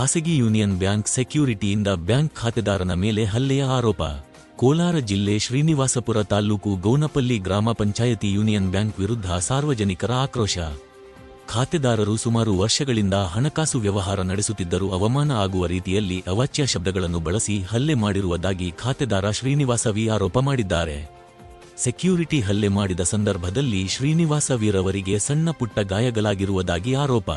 ಖಾಸಗಿ Union Bank ಸೆಕ್ಯೂರಿಟಿಯಿಂದ bank ಖಾತೆದಾರನ ಮೇಲೆ ಹಲ್ಲೆಯ ಆರೋಪ. ಕೋಲಾರ ಜಿಲ್ಲೆ ಶ್ರೀನಿವಾಸಪುರ ತಾಲೂಕು ಗೌನಪಲ್ಲಿ ಗ್ರಾಮ ಪಂಚಾಯತಿ ಯೂನಿಯನ್ ಬ್ಯಾಂಕ್ ವಿರುದ್ಧ ಸಾರ್ವಜನಿಕರ ಆಕ್ರೋಶ. ಖಾತೆದಾರರು ಸುಮಾರು ವರ್ಷಗಳಿಂದ ಹಣಕಾಸು ವ್ಯವಹಾರ ನಡೆಸುತ್ತಿದ್ದರೂ ಅವಮಾನ ಆಗುವ ರೀತಿಯಲ್ಲಿ ಅವಾಚ್ಯ ಶಬ್ದಗಳನ್ನು ಬಳಸಿ ಹಲ್ಲೆ ಮಾಡಿರುವುದಾಗಿ ಖಾತೆದಾರ ಶ್ರೀನಿವಾಸ ವಿ ಆರೋಪ ಮಾಡಿದ್ದಾರೆ. ಸೆಕ್ಯೂರಿಟಿ ಹಲ್ಲೆ ಮಾಡಿದ ಸಂದರ್ಭದಲ್ಲಿ ಶ್ರೀನಿವಾಸ ವೀರವರಿಗೆ ಸಣ್ಣ ಪುಟ್ಟ ಗಾಯಗಳಾಗಿರುವುದಾಗಿ ಆರೋಪ.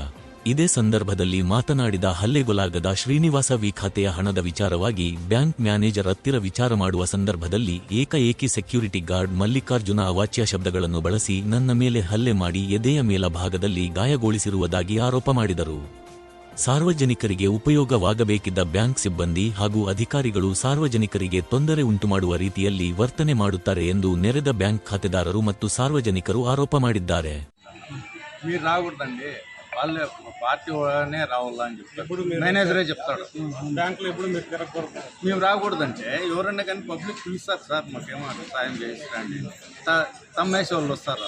ಇದೇ ಸಂದರ್ಭದಲ್ಲಿ ಮಾತನಾಡಿದ ಹಲ್ಲೆಗೊಲಾಗದ ಶ್ರೀನಿವಾಸ ವಿ ಖಾತೆಯ ಹಣದ ವಿಚಾರವಾಗಿ ಬ್ಯಾಂಕ್ ಮ್ಯಾನೇಜರ್ ಹತ್ತಿರ ವಿಚಾರ ಮಾಡುವ ಸಂದರ್ಭದಲ್ಲಿ ಏಕಾಏಕಿ ಸೆಕ್ಯೂರಿಟಿ ಗಾರ್ಡ್ ಮಲ್ಲಿಕಾರ್ಜುನ ಅವಾಚ್ಯ ಶಬ್ದಗಳನ್ನು ಬಳಸಿ ನನ್ನ ಮೇಲೆ ಹಲ್ಲೆ ಮಾಡಿ ಎದೆಯ ಮೇಲ ಭಾಗದಲ್ಲಿ ಗಾಯಗೊಳಿಸಿರುವುದಾಗಿ ಆರೋಪ ಮಾಡಿದರು. ಸಾರ್ವಜನಿಕರಿಗೆ ಉಪಯೋಗವಾಗಬೇಕಿದ್ದ ಬ್ಯಾಂಕ್ ಸಿಬ್ಬಂದಿ ಹಾಗೂ ಅಧಿಕಾರಿಗಳು ಸಾರ್ವಜನಿಕರಿಗೆ ತೊಂದರೆ ಉಂಟುಮಾಡುವ ರೀತಿಯಲ್ಲಿ ವರ್ತನೆ ಮಾಡುತ್ತಾರೆ ಎಂದು ನೆರೆದ ಬ್ಯಾಂಕ್ ಖಾತೆದಾರರು ಮತ್ತು ಸಾರ್ವಜನಿಕರು ಆರೋಪ ಮಾಡಿದ್ದಾರೆ. వాళ్ళే పార్టీ వాళ్ళనే రావాలని చెప్తాడు మేనేజరే చెప్తాడు. బ్యాంకులో ఎప్పుడు మీరు తిరగకూడదు? మేము రాకూడదంటే ఎవరన్నా కానీ పబ్లిక్ పిలుస్తారు సార్ మాకేమో సాయం త- తమ్మేసి వాళ్ళు వస్తారు?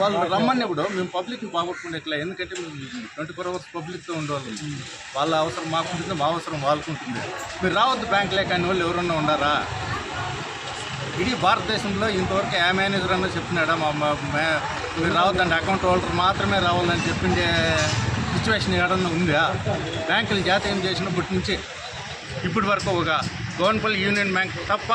వాళ్ళు రమ్మన్నప్పుడు మేము పబ్లిక్ని బాగొట్టుకుంటే ఎట్లా? ఎందుకంటే మేము ట్వంటీ ఫోర్ అవర్స్ పబ్లిక్తో ఉండేవాళ్ళం. వాళ్ళ అవసరం మాకు ఉంటుంది మా అవసరం వాళ్ళకు ఉంటుంది. మీరు రావద్దు బ్యాంకులే కానీ వాళ్ళు ఎవరన్నా ఉన్నారా ఇడీ భారతదేశంలో ఇంతవరకు ఏ మేనేజర్ అన్న మా- మే- మీరు రావద్దండి అకౌంట్ హోల్డర్ మాత్రమే రావాలని చెప్పిండే సిచ్యువేషన్ ఏడన్నా ఉందా? బ్యాంకులు జాతీయం చేసినప్పటి నుంచి ఇప్పటి వరకు ఒక గవర్నపల్లి యూనియన్ బ్యాంక్ తప్ప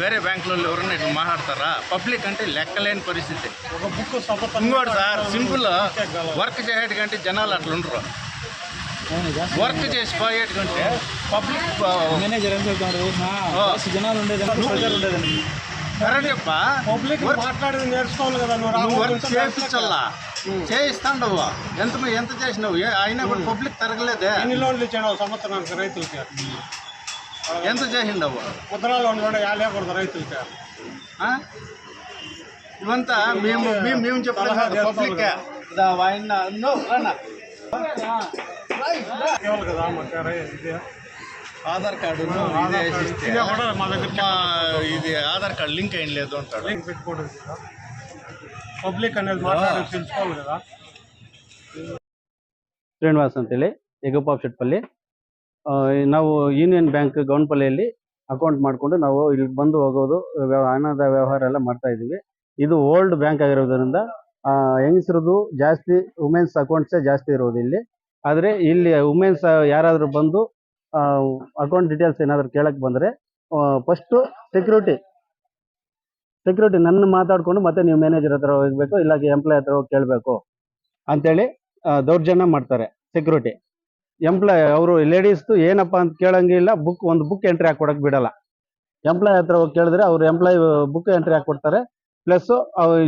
వేరే బ్యాంకులలో ఎవరన్నా ఇట్లా మాట్లాడతారా? పబ్లిక్ అంటే లెక్కలేని పరిస్థితి. ఒక బుక్ ఇంకోటి సార్ సింపుల్ వర్క్ చేసేటికంటే జనాలు అట్లా ఉండరు. వర్క్ చేసి పోయేటికంటే పబ్లిక్ మేనేజర్ ఆ. జనాలు ఉండేదండి కరెక్ట్ పబ్లిక్ మాట్లాడేది నేర్చుకోవాలి కదా నువ్వు వర్క్ చేయించల్లా? చేయిస్తాండవు. ఎంత ఎంత చేసినావు? అయినా కూడా పబ్లిక్ తరగలేదే? ఎన్ని లోన్లు ఇచ్చాడు సంవత్సరానికి రైతులకి? ఎంత చేసిండవు? ముద్రా లోన్ కూడా యాలేకూడదు రైతులకి? ఇవంతా మేము మేము. మేము చెప్పలేదు పబ్లిక్. కదా. ఆయన ఇవ్వాలి ఆధార్ కార్డు ఇదే వేసిస్తే ఇదే కూడా మా దగ్గర మా ఇది ఆధార్ కార్డు లింక్ అయిన లేదు అంటాడు లింక్ పెట్టుకోవడం కదా పబ్లిక్ అనేది మాట్లాడేది తెలుసుకోవాలి కదా ಶ್ರೀನಿವಾಸ್ ಅಂತೇಳಿ ಎಗಪಾಪ್ ಶೆಟ್ಪಲ್ಲಿ ಆ, ನಾವು ಯೂನಿಯನ್ ಬ್ಯಾಂಕ್ ಗೌನ್ಪಲ್ಲಿಯಲ್ಲಿ ಅಕೌಂಟ್ ಮಾಡಿಕೊಂಡು ನಾವು ಇಲ್ಲಿ ಬಂದು ಹೋಗೋದು ವ್ಯವ- ಹಣದ ವ್ಯವಹಾರ ಎಲ್ಲ ಮಾಡ್ತಾ ಇದ್ದೀವಿ ಇದು ಓಲ್ಡ್ ಬ್ಯಾಂಕ್ ಆಗಿರೋದ್ರಿಂದ ಆ, ಹೆಂಗಸ್ರದ್ದು ಜಾಸ್ತಿ ವುಮೆನ್ಸ್ ಅಕೌಂಟ್ಸೇ ಜಾಸ್ತಿ ಇರೋದು ಇಲ್ಲಿ ಆದರೆ ಇಲ್ಲಿ ವುಮೆನ್ಸ್ ಯಾರಾದರೂ ಬಂದು ಅಕೌಂಟ್ ಡೀಟೇಲ್ಸ್ ಏನಾದರೂ ಕೇಳಕ್ಕೆ ಬಂದರೆ ಫಸ್ಟು ಸೆಕ್ಯೂರಿಟಿ ಸೆಕ್ಯೂರಿಟಿ ನನ್ನ ಮಾತಾಡಿಕೊಂಡು ಮತ್ತೆ ನೀವು ಮ್ಯಾನೇಜರ್ ಹತ್ರ ಹೋಗಬೇಕು ಇಲ್ಲ ಎಂಪ್ಲಾಯ್ ಹತ್ರ ಹೋಗಿ ಕೇಳಬೇಕು ಅಂತೇಳಿ ದೌರ್ಜನ್ಯ ಮಾಡ್ತಾರೆ ಸೆಕ್ಯೂರಿಟಿ ಎಂಪ್ಲಾಯ್ ಅವರು ಲೇಡೀಸ್ದು ಏನಪ್ಪ ಅಂತ ಕೇಳಂಗಿಲ್ಲ ಬುಕ್ ಒಂದು ಬುಕ್ ಎಂಟ್ರಿ ಹಾಕ್ಕೊಡಕ್ಕೆ ಬಿಡಲ್ಲ. ಎಂಪ್ಲಾಯ್ ಹತ್ರ ಹೋಗಿ ಕೇಳಿದ್ರೆ ಅವ್ರು ಎಂಪ್ಲಾಯ್ ಬುಕ್ ಎಂಟ್ರಿ ಹಾಕೊಡ್ತಾರೆ ಪ್ಲಸ್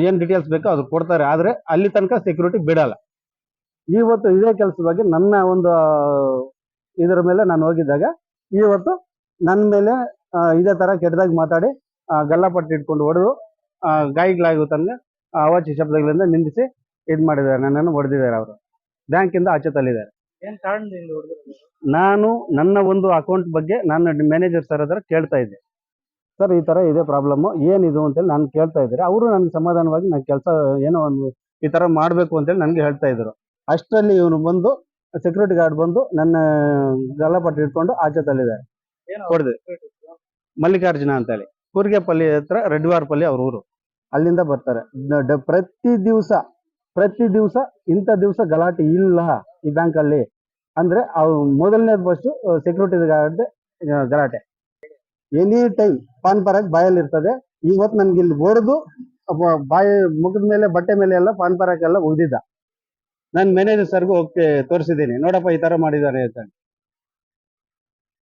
ಏನು ಡೀಟೇಲ್ಸ್ ಬೇಕೋ ಅದು ಕೊಡ್ತಾರೆ, ಆದರೆ ಅಲ್ಲಿ ತನಕ ಸೆಕ್ಯೂರಿಟಿ ಬಿಡಲ್ಲ. ಇವತ್ತು ಇದೇ ಕೆಲಸದ ಬಗ್ಗೆ ನನ್ನ ಒಂದು ಇದರ ಮೇಲೆ ನಾನು ಹೋಗಿದ್ದಾಗ ಇವತ್ತು ನನ್ನ ಮೇಲೆ ಇದೇ ಥರ ಕೆಟ್ಟದಾಗಿ ಮಾತಾಡಿ ಗಲ್ಲಾಪಟ್ಟು ಇಟ್ಕೊಂಡು ಹೊಡೆದು ಗಾಯಗಳಾಗುವ ತನಕ ಅವಾಚ್ಯ ಶಬ್ದಗಳಿಂದ ನಿಂದಿಸಿ ಇದು ಮಾಡಿದ್ದಾರೆ ನನ್ನನ್ನು ಹೊಡೆದಿದ್ದಾರೆ ಅವರು. ಬ್ಯಾಂಕಿಂದ ಆಚೆ ತಲ್ಲಿದ್ದಾರೆ ನಾನು ನನ್ನ ಒಂದು ಅಕೌಂಟ್ ಬಗ್ಗೆ ನಾನು ಮ್ಯಾನೇಜರ್ ಸರ್ ಹತ್ರ ಕೇಳ್ತಾ ಇದ್ದೆ. ಸರ್ ಈ ಥರ ಇದೆ ಪ್ರಾಬ್ಲಮ್ಮು ಏನಿದು ಅಂತೇಳಿ ನಾನು ಕೇಳ್ತಾ ಇದ್ದಾರೆ ಅವರು ನನಗೆ ಸಮಾಧಾನವಾಗಿ ನಾನು ಕೆಲಸ ಏನೋ ಒಂದು ಈ ಥರ ಮಾಡಬೇಕು ಅಂತೇಳಿ ನನಗೆ ಹೇಳ್ತಾ ಇದ್ರು. ಅಷ್ಟರಲ್ಲಿ ಇವನು ಬಂದು ಸೆಕ್ಯೂರಿಟಿ ಗಾರ್ಡ್ ಬಂದು ನನ್ನ ಗಲ್ಲಪಟ್ಟು ಇಟ್ಕೊಂಡು ಆಚೆ ತಳ್ಳಿದ್ದಾರೆ. ಹೊಡೆದು ಮಲ್ಲಿಕಾರ್ಜುನ ಅಂತೇಳಿ. ಕೂರ್ಗೆಪಲ್ಲಿ ಹತ್ರ ರೆಡ್ವಾರ್ಪಲ್ಲಿ ಅವ್ರ ಊರು. ಅಲ್ಲಿಂದ ಬರ್ತಾರೆ. ಪ್ರತಿ ದಿವಸ ಪ್ರತಿ ದಿವಸ ಇಂಥ ದಿವಸ ಗಲಾಟೆ ಇಲ್ಲ ಈ ಬ್ಯಾಂಕಲ್ಲಿ. ಅಂದ್ರೆ ಅವು ಮೊದಲನೇದು ಫಸ್ಟ್ ಸೆಕ್ಯೂರಿಟಿ ಗಾರ್ಡ್ ಗಲಾಟೆ. ಎನಿ ಟೈಮ್ ಪಾನ್ ಪರಾಗ್ ಬಾಯಲ್ಲಿ ಇರ್ತದೆ. ಇವತ್ತು ನನ್ಗೆ ಇಲ್ಲಿ ಹೊಡೆದು ಬಾಯಿ ಮುಖದ ಮೇಲೆ ಬಟ್ಟೆ ಮೇಲೆ ಎಲ್ಲ ಪಾನ್ ಪರಾಗ್ ಎಲ್ಲ ಉಳಿದಿದ್ದ ನಾನು ಮ್ಯಾನೇಜರ್ ಸರ್ಗೂ ಹೋಗಿ ತೋರಿಸಿದ್ದೀನಿ. ನೋಡಪ್ಪ ಈ ತರ ಮಾಡಿದ್ದಾರೆ ಅಂತ.